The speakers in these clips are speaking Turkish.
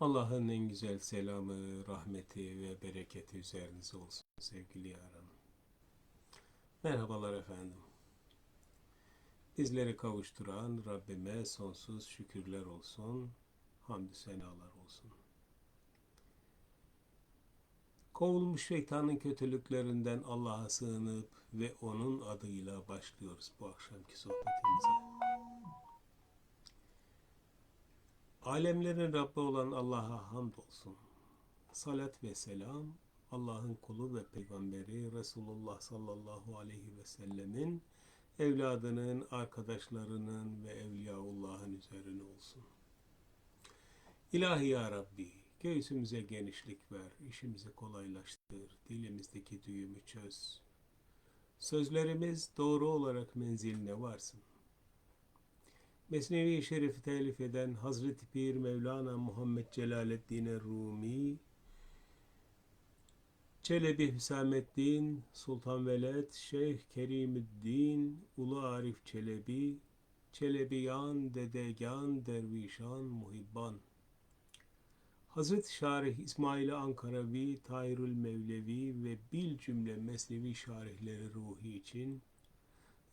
Allah'ın en güzel selamı, rahmeti ve bereketi üzerinize olsun sevgili yaranım. Merhabalar efendim. Bizleri kavuşturan Rabbime sonsuz şükürler olsun, hamdü senalar olsun. Kovulmuş şeytanın kötülüklerinden Allah'a sığınıp ve onun adıyla başlıyoruz bu akşamki sohbetimize. Alemlerin Rabbi olan Allah'a hamdolsun. Salat ve selam Allah'ın kulu ve peygamberi Resulullah sallallahu aleyhi ve sellemin evladının, arkadaşlarının ve evliyaullahın üzerine olsun. İlahi ya Rabbi, göğsümüze genişlik ver, işimizi kolaylaştır, dilimizdeki düğümü çöz. Sözlerimiz doğru olarak menziline varsın. Mesnevi-i Şerif'i telif eden Hazreti Pir Mevlana Muhammed Celaleddin Rumi, Çelebi Hüsamettin, Sultan Veled, Şeyh Kerimüddin, Ulu Arif Çelebi, Çelebiyan, Dedegan, Dervişan, Muhibban. Hazreti Şarih İsmail Ankaravi, Tahirül Mevlevi ve bil cümle mesnevi şarihleri ruhi için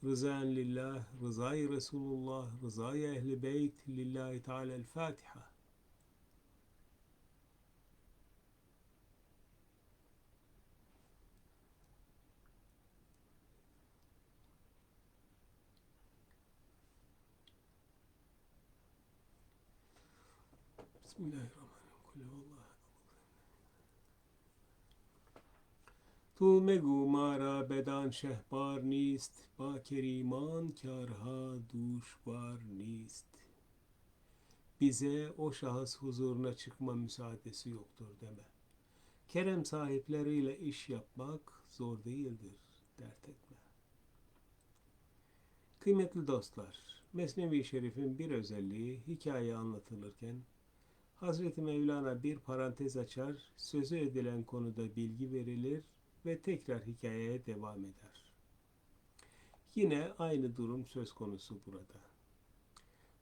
رضا لله رزاي رسول الله رضاي أهل بيت لله تعالى الفاتحة. بسم الله الرحمن تو مگو ما را بدان شهبار نیست با کریمان کارها دuşvar نیست Bize o şahıs huzuruna çıkma müsaadesi yoktur deme. Kerem sahipleriyle iş yapmak zor değildir, dert etme. Kıymetli dostlar, Mesnevi Şerif'in bir özelliği hikaye anlatılırken Hazreti Mevlana bir parantez açar, sözü edilen konuda bilgi verilir ve tekrar hikayeye devam eder. Yine aynı durum söz konusu burada.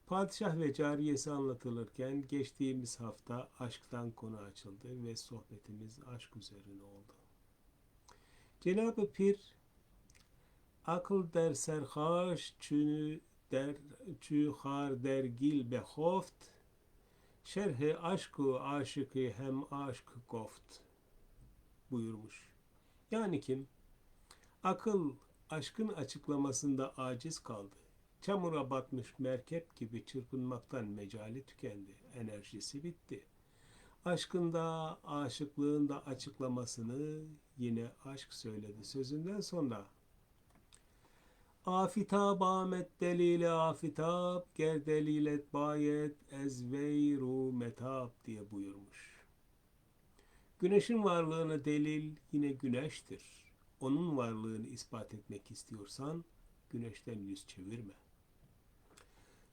Padişah ve cariyesi anlatılırken geçtiğimiz hafta aşktan konu açıldı ve sohbetimiz aşk üzerine oldu. Cenab-ı Pir akıl der serhaş çü der çü har der gil behoft şerhe aşkı aşıkı hem aşk goft buyurmuş. Yani kim? Akıl aşkın açıklamasında aciz kaldı. Çamura batmış merkep gibi çırpınmaktan mecali tükendi. Enerjisi bitti. Aşkında, aşıklığında açıklamasını yine aşk söyledi sözünden sonra. Afitab Ahmet delile afitab, ger delilet bayet ezveyru metab diye buyurmuş. Güneşin varlığına delil yine güneştir. Onun varlığını ispat etmek istiyorsan güneşten yüz çevirme.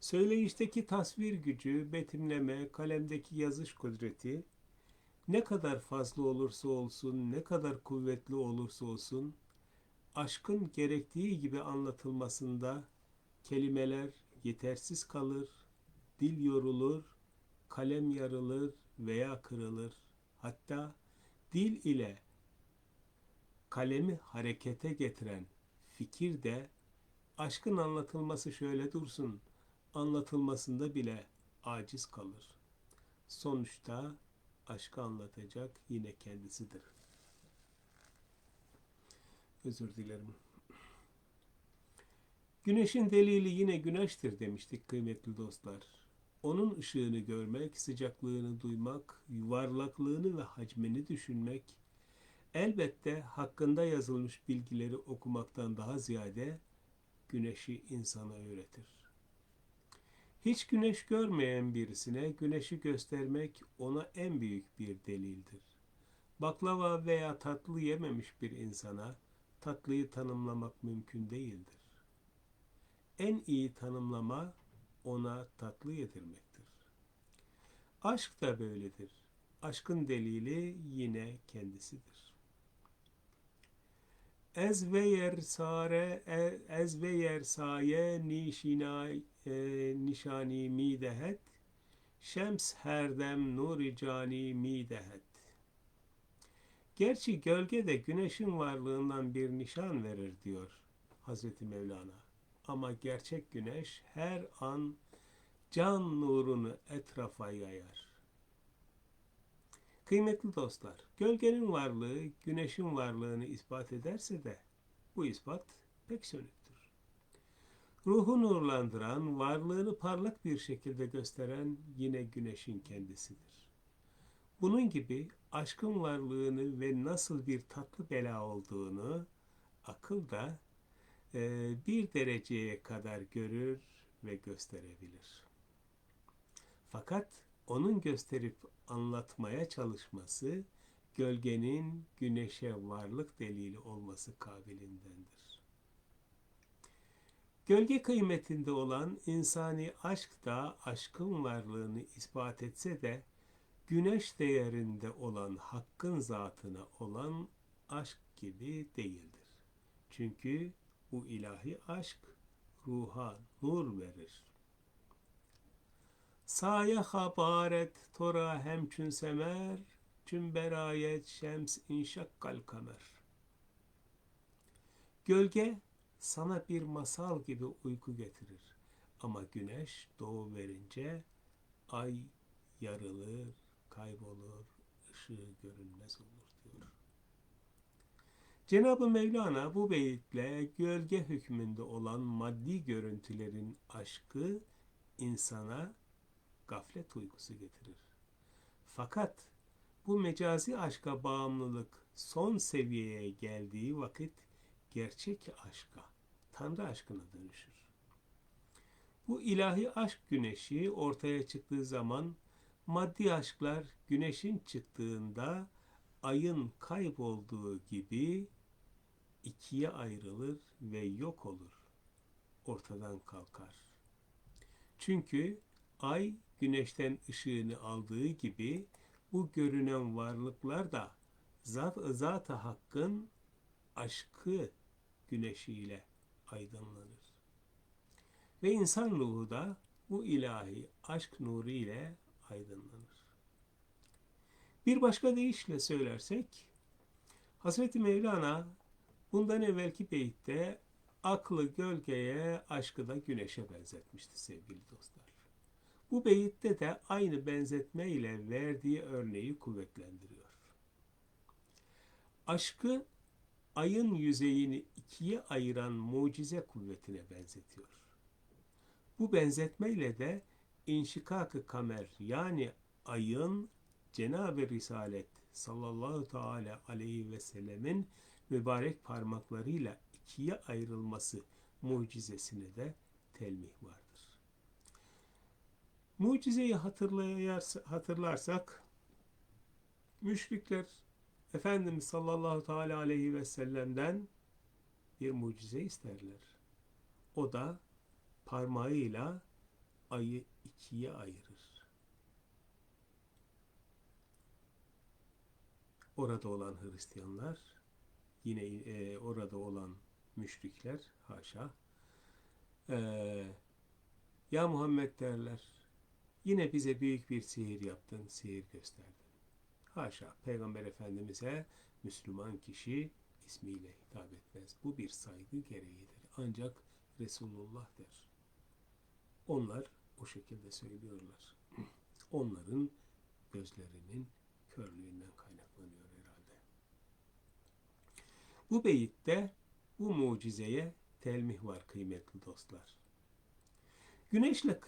Söyleyişteki tasvir gücü, betimleme, kalemdeki yazış kudreti ne kadar fazla olursa olsun, ne kadar kuvvetli olursa olsun, aşkın gerektiği gibi anlatılmasında kelimeler yetersiz kalır, dil yorulur, kalem yarılır veya kırılır. Hatta dil ile kalemi harekete getiren fikir de aşkın anlatılması şöyle dursun, anlatılmasında bile aciz kalır. Sonuçta aşkı anlatacak yine kendisidir. Özür dilerim. Güneşin delili yine güneştir demiştik kıymetli dostlar. Onun ışığını görmek, sıcaklığını duymak, yuvarlaklığını ve hacmini düşünmek, elbette hakkında yazılmış bilgileri okumaktan daha ziyade güneşi insana öğretir. Hiç güneş görmeyen birisine güneşi göstermek ona en büyük bir delildir. Baklava veya tatlı yememiş bir insana tatlıyı tanımlamak mümkün değildir. En iyi tanımlama ona tatlı yedirmektir. Aşk da böyledir. Aşkın delili yine kendisidir. Ez ve yer sare ez ve yer saye nişina e, nişani mi dehet şems herdem nuri cani mi dehet. Gerçi gölge de güneşin varlığından bir nişan verir diyor Hazreti Mevlana. Ama gerçek güneş her an can nurunu etrafa yayar. Kıymetli dostlar, gölgenin varlığı güneşin varlığını ispat ederse de bu ispat pek sönüktür. Ruhu nurlandıran, varlığını parlak bir şekilde gösteren yine güneşin kendisidir. Bunun gibi aşkın varlığını ve nasıl bir tatlı bela olduğunu akıl da e, bir dereceye kadar görür ve gösterebilir. Fakat onun gösterip anlatmaya çalışması gölgenin güneşe varlık delili olması kabilindendir. Gölge kıymetinde olan insani aşk da aşkın varlığını ispat etse de güneş değerinde olan hakkın zatına olan aşk gibi değildir. Çünkü bu ilahi aşk ruha nur verir. Saya habaret tora hemçün semer, çün berayet şems inşakkal kamer. Gölge sana bir masal gibi uyku getirir. Ama güneş doğu verince ay yarılır, kaybolur, ışığı görünmez olur. Cenab-ı Mevlana bu beyitle gölge hükmünde olan maddi görüntülerin aşkı insana gaflet uykusu getirir. Fakat bu mecazi aşka bağımlılık son seviyeye geldiği vakit gerçek aşka, Tanrı aşkına dönüşür. Bu ilahi aşk güneşi ortaya çıktığı zaman maddi aşklar güneşin çıktığında ayın kaybolduğu gibi ikiye ayrılır ve yok olur. Ortadan kalkar. Çünkü ay güneşten ışığını aldığı gibi bu görünen varlıklar da zat zat hakkın aşkı güneşiyle aydınlanır. Ve insan ruhu da bu ilahi aşk nuru ile aydınlanır. Bir başka deyişle söylersek, Hazreti Mevlana bundan evvelki beyitte aklı gölgeye, aşkı da güneşe benzetmişti sevgili dostlar. Bu beyitte de aynı benzetme ile verdiği örneği kuvvetlendiriyor. Aşkı ayın yüzeyini ikiye ayıran mucize kuvvetine benzetiyor. Bu benzetmeyle de inşikak-ı kamer yani ayın Cenab-ı Risalet sallallahu teala aleyhi ve sellemin mübarek parmaklarıyla ikiye ayrılması mucizesine de telmih vardır. Mucizeyi hatırlarsak müşrikler Efendimiz sallallahu teala aleyhi ve sellem'den bir mucize isterler. O da parmağıyla ayı ikiye ayırır. Orada olan Hristiyanlar, yine e, orada olan müşrikler, haşa, e, ya Muhammed derler, yine bize büyük bir sihir yaptın, sihir gösterdin. Haşa, Peygamber Efendimiz'e Müslüman kişi ismiyle hitap etmez. Bu bir saygı gereğidir. Ancak Resulullah der. Onlar o şekilde söylüyorlar. Onların gözlerinin körlüğünden kaynaklanıyor Bu beyitte bu mucizeye telmih var kıymetli dostlar. Güneşle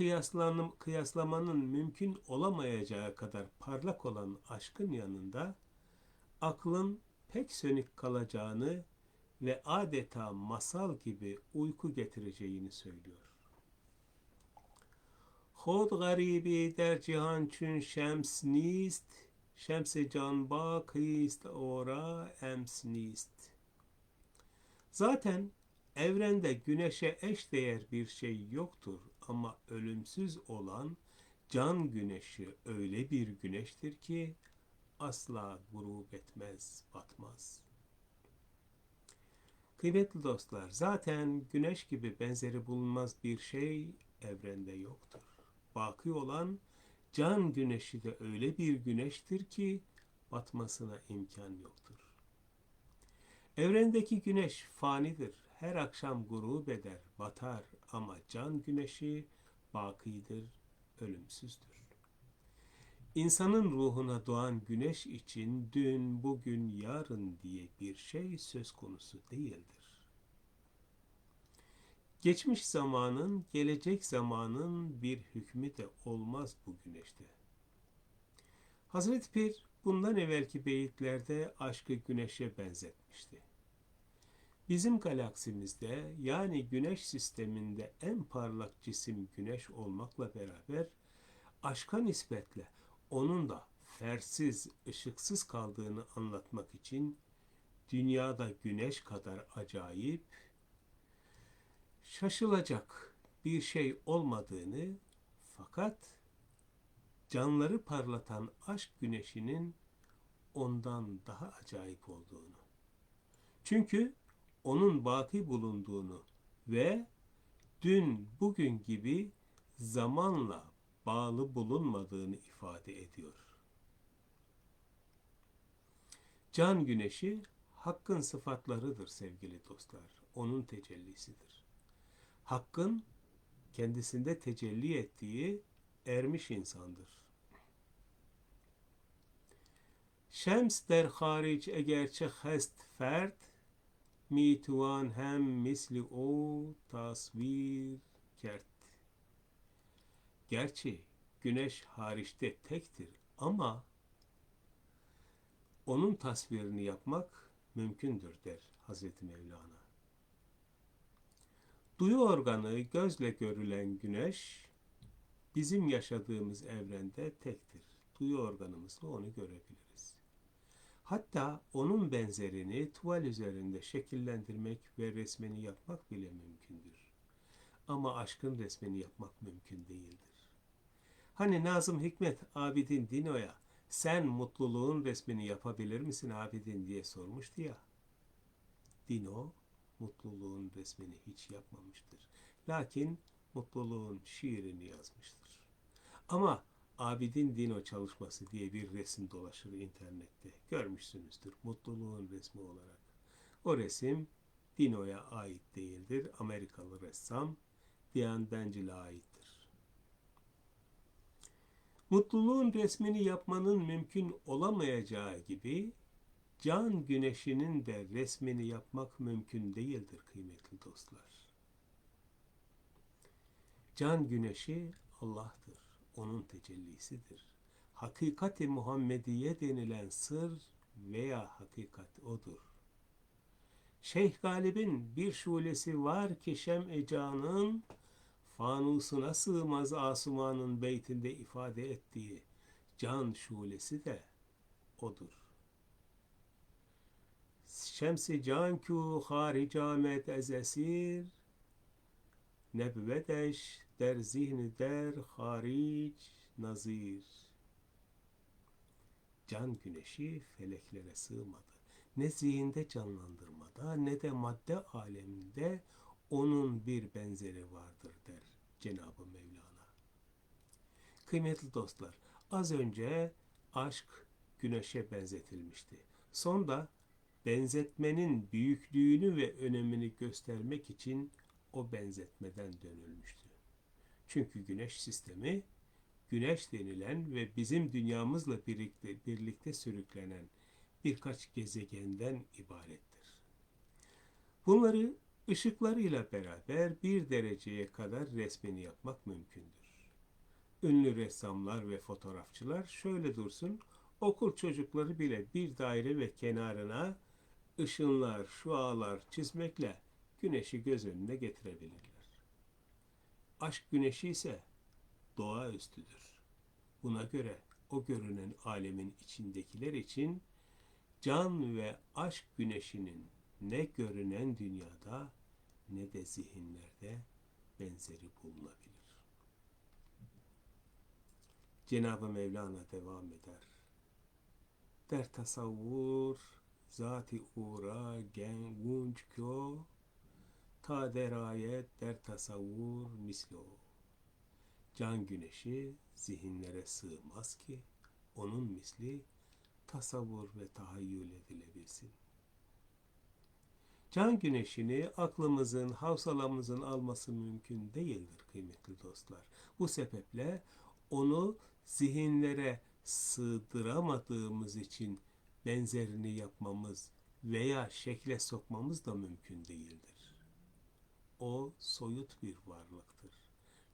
kıyaslamanın mümkün olamayacağı kadar parlak olan aşkın yanında aklın pek sönük kalacağını ve adeta masal gibi uyku getireceğini söylüyor. Hod garibi der cihan çün şems nist, şems canba kıyist ora ems nist.'' Zaten evrende güneşe eş değer bir şey yoktur ama ölümsüz olan can güneşi öyle bir güneştir ki asla grup etmez, batmaz. Kıymetli dostlar, zaten güneş gibi benzeri bulunmaz bir şey evrende yoktur baki olan Can güneşi de öyle bir güneştir ki batmasına imkan yoktur. Evrendeki güneş fanidir. Her akşam grup eder, batar ama can güneşi bakidir, ölümsüzdür. İnsanın ruhuna doğan güneş için dün, bugün, yarın diye bir şey söz konusu değildir. Geçmiş zamanın, gelecek zamanın bir hükmü de olmaz bu güneşte. Hazreti Pir bundan evvelki beyitlerde aşkı güneşe benzetmişti. Bizim galaksimizde yani güneş sisteminde en parlak cisim güneş olmakla beraber aşka nispetle onun da fersiz, ışıksız kaldığını anlatmak için dünyada güneş kadar acayip, şaşılacak bir şey olmadığını fakat canları parlatan aşk güneşinin ondan daha acayip olduğunu. Çünkü onun baki bulunduğunu ve dün bugün gibi zamanla bağlı bulunmadığını ifade ediyor. Can güneşi hakkın sıfatlarıdır sevgili dostlar. Onun tecellisidir. Hakkın kendisinde tecelli ettiği ermiş insandır. Şems der hariç egerçe hest fert میتوان هم مثل o tasvir kert. Gerçi güneş hariçte tektir ama onun tasvirini yapmak mümkündür der Hazreti Mevlana. Duyu organı gözle görülen güneş bizim yaşadığımız evrende tektir. Duyu organımızla onu görebiliriz. Hatta onun benzerini tuval üzerinde şekillendirmek ve resmini yapmak bile mümkündür. Ama aşkın resmini yapmak mümkün değildir. Hani Nazım Hikmet Abidin Dino'ya sen mutluluğun resmini yapabilir misin Abidin diye sormuştu ya. Dino mutluluğun resmini hiç yapmamıştır. Lakin mutluluğun şiirini yazmıştır. Ama Abidin Dino çalışması diye bir resim dolaşır internette. Görmüşsünüzdür mutluluğun resmi olarak. O resim Dino'ya ait değildir. Amerikalı ressam Diane Dangle'a aittir. Mutluluğun resmini yapmanın mümkün olamayacağı gibi can güneşinin de resmini yapmak mümkün değildir kıymetli dostlar. Can güneşi Allah'tır onun tecellisidir. Hakikati Muhammediye denilen sır veya hakikat odur. Şeyh Galip'in bir şulesi var ki şem canın fanusuna sığmaz asumanın beytinde ifade ettiği can şulesi de odur. Şemsi can ku haricamet ezesir nebvedeş در zihni der hariç nazir. Can güneşi feleklere sığmadı. Ne zihinde canlandırmada ne de madde aleminde onun bir benzeri vardır der Cenab-ı Mevlana. Kıymetli dostlar, az önce aşk güneşe benzetilmişti. Sonra benzetmenin büyüklüğünü ve önemini göstermek için o benzetmeden dönülmüştü. Çünkü güneş sistemi güneş denilen ve bizim dünyamızla birlikte, birlikte sürüklenen birkaç gezegenden ibarettir. Bunları ışıklarıyla beraber bir dereceye kadar resmini yapmak mümkündür. Ünlü ressamlar ve fotoğrafçılar şöyle dursun, okul çocukları bile bir daire ve kenarına ışınlar, şualar çizmekle güneşi göz önüne getirebilirler. Aşk güneşi ise doğaüstüdür. Buna göre o görünen alemin içindekiler için can ve aşk güneşinin ne görünen dünyada ne de zihinlerde benzeri bulunabilir. Cenab-ı Mevlana devam eder. Der tasavvur zati ura gen gunç kyo ta derayet der tasavvur mislo. Can güneşi zihinlere sığmaz ki onun misli tasavvur ve tahayyül edilebilsin. Can güneşini aklımızın, havsalamızın alması mümkün değildir kıymetli dostlar. Bu sebeple onu zihinlere sığdıramadığımız için benzerini yapmamız veya şekle sokmamız da mümkün değildir. O soyut bir varlıktır.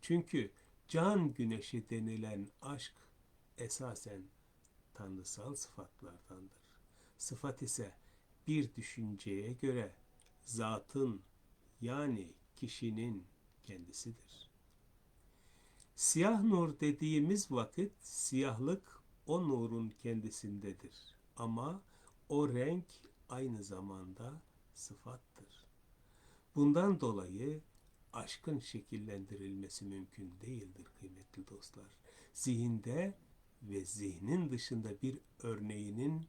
Çünkü can güneşi denilen aşk esasen tanrısal sıfatlardandır. Sıfat ise bir düşünceye göre zatın yani kişinin kendisidir. Siyah nur dediğimiz vakit siyahlık o nurun kendisindedir. Ama o renk aynı zamanda sıfattır. Bundan dolayı aşkın şekillendirilmesi mümkün değildir kıymetli dostlar. Zihinde ve zihnin dışında bir örneğinin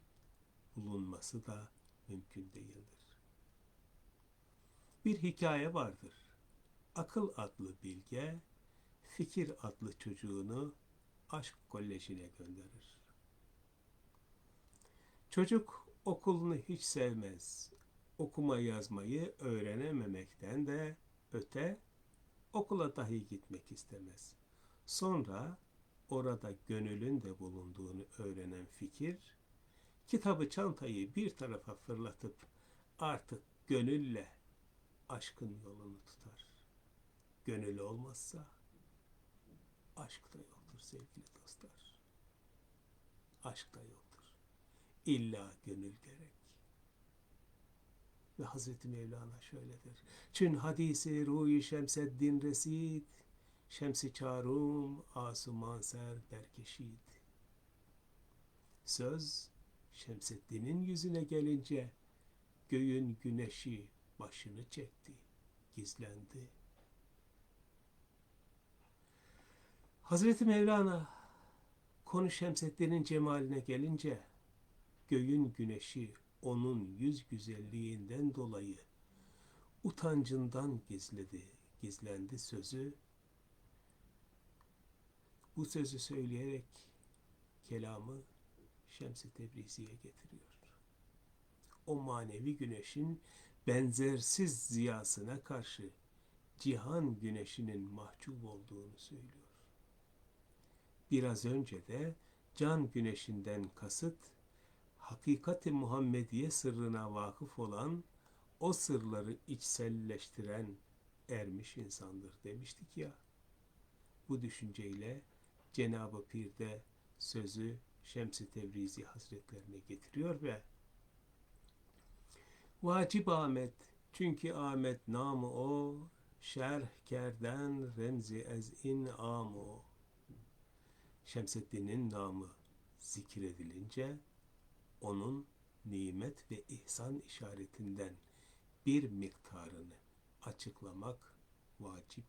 bulunması da mümkün değildir. Bir hikaye vardır. Akıl adlı bilge, fikir adlı çocuğunu aşk kolejine gönderir. Çocuk okulunu hiç sevmez. Okuma yazmayı öğrenememekten de öte okula dahi gitmek istemez. Sonra orada gönülün de bulunduğunu öğrenen fikir, kitabı çantayı bir tarafa fırlatıp artık gönülle aşkın yolunu tutar. Gönül olmazsa aşk da yoktur sevgili dostlar. Aşk da yoktur. İlla gönül gerek. Ve Hazreti Mevlana şöyledir. Çün hadisi ruhi şemseddin resid, şemsi çarum asuman ser berkeşid. Söz Şemseddin'in yüzüne gelince göğün güneşi başını çekti, gizlendi. Hazreti Mevlana konu Şemseddin'in cemaline gelince göğün güneşi onun yüz güzelliğinden dolayı utancından gizledi, gizlendi sözü. Bu sözü söyleyerek kelamı Şems-i Tebrizi'ye getiriyor. O manevi güneşin benzersiz ziyasına karşı cihan güneşinin mahcup olduğunu söylüyor. Biraz önce de can güneşinden kasıt hakikati Muhammediye sırrına vakıf olan, o sırları içselleştiren ermiş insandır demiştik ya. Bu düşünceyle Cenab-ı Pir de sözü Şems-i Tebrizi Hazretlerine getiriyor ve Vacip Ahmet çünkü Ahmet namı o şerh kerden remzi ez in am o Şemseddin'in namı zikredilince onun nimet ve ihsan işaretinden bir miktarını açıklamak vacip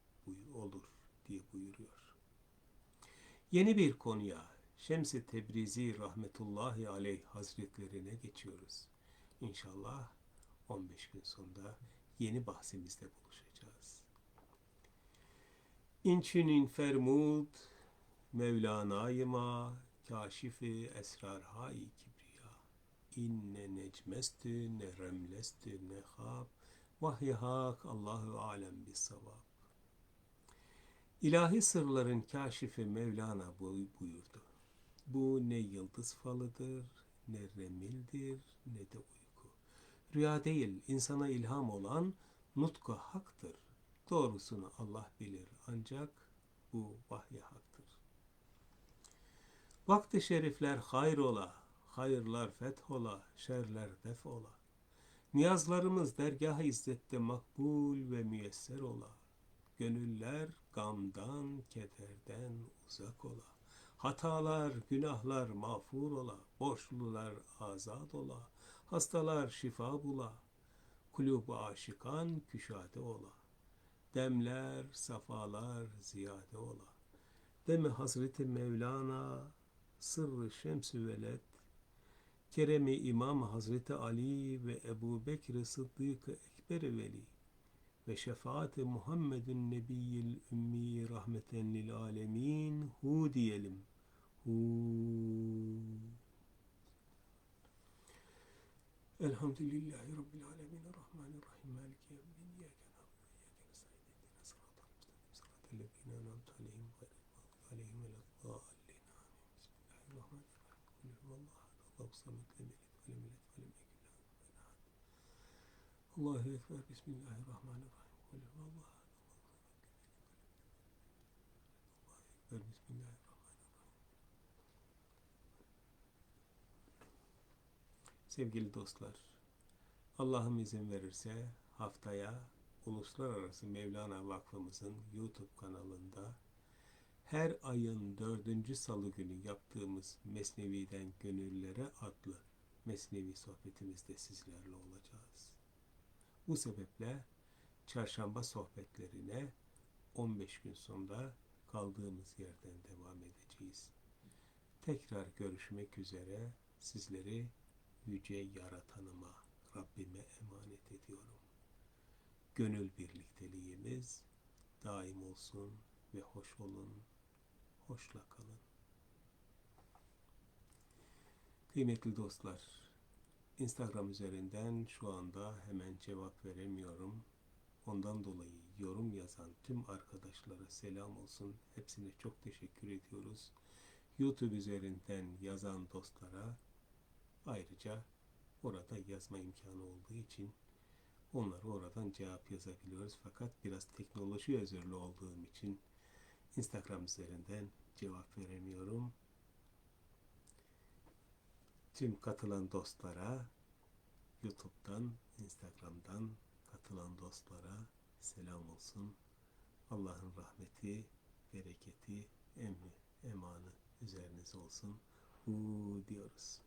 olur diye buyuruyor. Yeni bir konuya Şems-i Tebrizi rahmetullahi aleyh hazretlerine geçiyoruz. İnşallah 15 gün sonra yeni bahsimizde buluşacağız. İnçinin fermud Mevlana'yı ma kaşifi esrarhai kibriya inne necmestü ne remlestü ne hab vahyi hak Allahu alem bis savab. İlahi sırların kaşifi Mevlana buyurdu. Bu ne yıldız falıdır, ne remildir, ne de uyku. Rüya değil, insana ilham olan nutku haktır. Doğrusunu Allah bilir ancak bu vahyi haktır. Vakti şerifler hayrola, hayırlar fethola, şerler defola. Niyazlarımız dergah-ı izzette makbul ve müyesser ola. Gönüller gamdan, kederden uzak ola. Hatalar, günahlar mağfur ola. Borçlular azad ola. Hastalar şifa bula. Kulüp aşıkan küşade ola. Demler, safalar ziyade ola. Demi Hazreti Mevlana sırrı şems-i veled, keremi İmam Hazreti Ali ve Ebu Bekir Sıddık Ekber Veli, ve şefaati Muhammedun Nebiyyil Ümmi rahmeten lil alemin hu diyelim. Hu. Elhamdülillahi Rabbil alemin. Rahmanirrahim. Maliki yevmiddin. İyyâke na'budu ve iyyâke nestaîn. İhdina sıratal müstakîm. Sıratal lezîne aleyhim mağdûbi aleyhim veleddâllîn. Amin. Bismillahirrahmanirrahim. Kul Allahu samed. Lem yelid ve lem ve lem yekun ahad. Allahu ekber. Bismillahirrahmanirrahim. Kul huvallahu ahad. Allahu ekber. Bismillahirrahmanirrahim. Sevgili dostlar, Allah'ım izin verirse haftaya Uluslararası Mevlana Vakfımızın YouTube kanalında her ayın dördüncü salı günü yaptığımız Mesnevi'den Gönüllere adlı Mesnevi sohbetimizde sizlerle olacağız. Bu sebeple çarşamba sohbetlerine 15 gün sonra kaldığımız yerden devam edeceğiz. Tekrar görüşmek üzere sizleri yüce yaratanıma, Rabbime emanet ediyorum. Gönül birlikteliğimiz daim olsun ve hoş olun, hoşla kalın. Kıymetli dostlar, Instagram üzerinden şu anda hemen cevap veremiyorum. Ondan dolayı yorum yazan tüm arkadaşlara selam olsun. Hepsine çok teşekkür ediyoruz. YouTube üzerinden yazan dostlara Ayrıca orada yazma imkanı olduğu için onlara oradan cevap yazabiliyoruz. Fakat biraz teknoloji özürlü olduğum için Instagram üzerinden cevap veremiyorum. Tüm katılan dostlara YouTube'dan, Instagram'dan katılan dostlara selam olsun. Allah'ın rahmeti, bereketi, emri, emanı üzerinize olsun. Hu diyoruz.